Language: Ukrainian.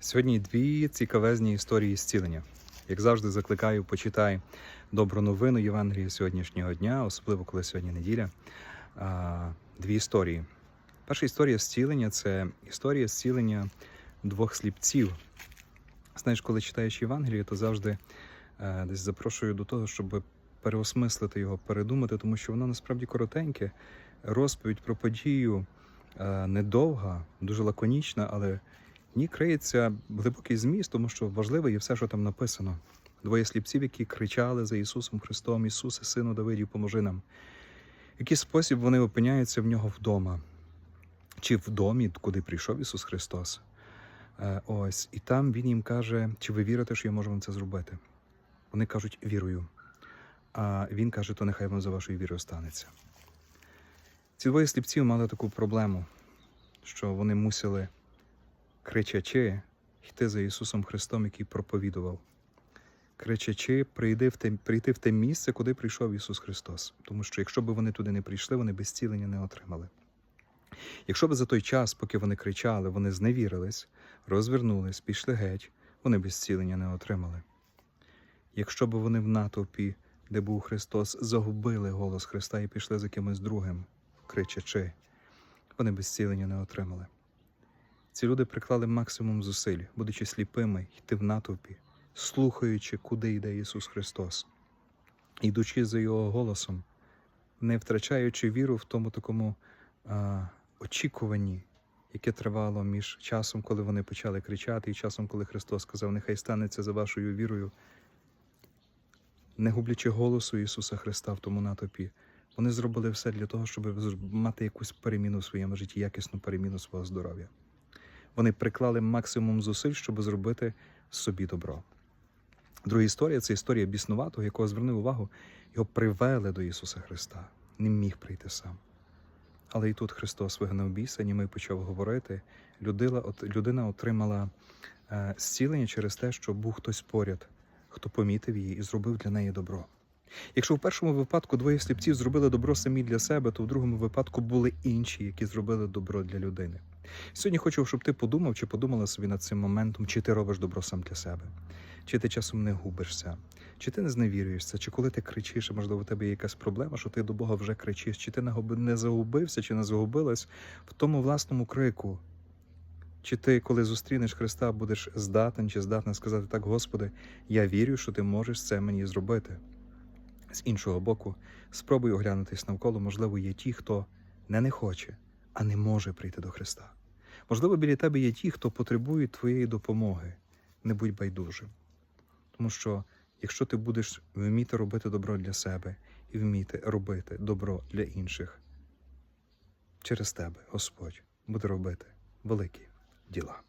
Сьогодні дві цікавезні історії зцілення. Як завжди, закликаю, почитай добру новину Євангелія сьогоднішнього дня, особливо коли сьогодні неділя. Дві історії. Перша історія зцілення це історія зцілення двох сліпців. Знаєш, коли читаєш Євангеліє, то завжди е, десь запрошую до того, щоб переосмислити його, передумати, тому що воно насправді коротеньке. Розповідь про подію е, недовга, дуже лаконічна, але ній криється глибокий зміст, тому що важливе є все, що там написано. Двоє сліпців, які кричали за Ісусом Христом, Ісусе, Сину Давидів, поможи нам. В який спосіб вони опиняються в нього вдома, чи в домі, куди прийшов Ісус Христос. Е, Ось, і там Він їм каже, чи ви вірите, що я можу вам це зробити? Вони кажуть, вірую. А він каже, то нехай вам за вашою вірою станеться. Ці двоє сліпців мали таку проблему, що вони мусили кричачи, йти за Ісусом Христом, який проповідував. Кричачи, прийти в те, прийти в те місце, куди прийшов Ісус Христос. Тому що якщо б вони туди не прийшли, вони б зцілення не отримали. Якщо б за той час, поки вони кричали, вони зневірились, розвернулись, пішли геть, вони б зцілення не отримали. Якщо б вони в натовпі, де був Христос, загубили голос Христа і пішли за кимось другим, кричачи, вони б зцілення не отримали. Ці люди приклали максимум зусиль, будучи сліпими, йти в натовпі, слухаючи, куди йде Ісус Христос, йдучи за Його голосом, не втрачаючи віру в тому такому а, очікуванні, яке тривало між часом, коли вони почали кричати, і часом, коли Христос сказав, нехай станеться за вашою вірою, не гублячи голосу Ісуса Христа в тому натовпі. Вони зробили все для того, щоб мати якусь переміну в своєму житті, якісну переміну свого здоров'я. Вони приклали максимум зусиль, щоб зробити собі добро. Друга історія це історія біснуватого, якого звернув увагу, його привели до Ісуса Христа. Не міг прийти сам. Але і тут Христос вигнав біса, німий почав говорити. Людина, от, людина отримала е, зцілення через те, що був хтось поряд, хто помітив її і зробив для неї добро. Якщо в першому випадку двоє сліпців зробили добро самі для себе, то в другому випадку були інші, які зробили добро для людини. Сьогодні хочу, щоб ти подумав чи подумала собі над цим моментом, чи ти робиш добро сам для себе, чи ти часом не губишся, чи ти не зневірюєшся, чи коли ти кричиш, можливо, у тебе є якась проблема, що ти до Бога вже кричиш, чи ти не загубився, чи не загубилась в тому власному крику. Чи ти, коли зустрінеш Христа, будеш здатен чи здатна сказати так, Господи, я вірю, що ти можеш це мені зробити. З іншого боку, спробуй оглянутись навколо, можливо, є ті, хто не не хоче, а не може прийти до Христа. Можливо, біля тебе є ті, хто потребує твоєї допомоги. Не будь байдужим. Тому що якщо ти будеш вміти робити добро для себе і вміти робити добро для інших, через тебе Господь буде робити великі діла.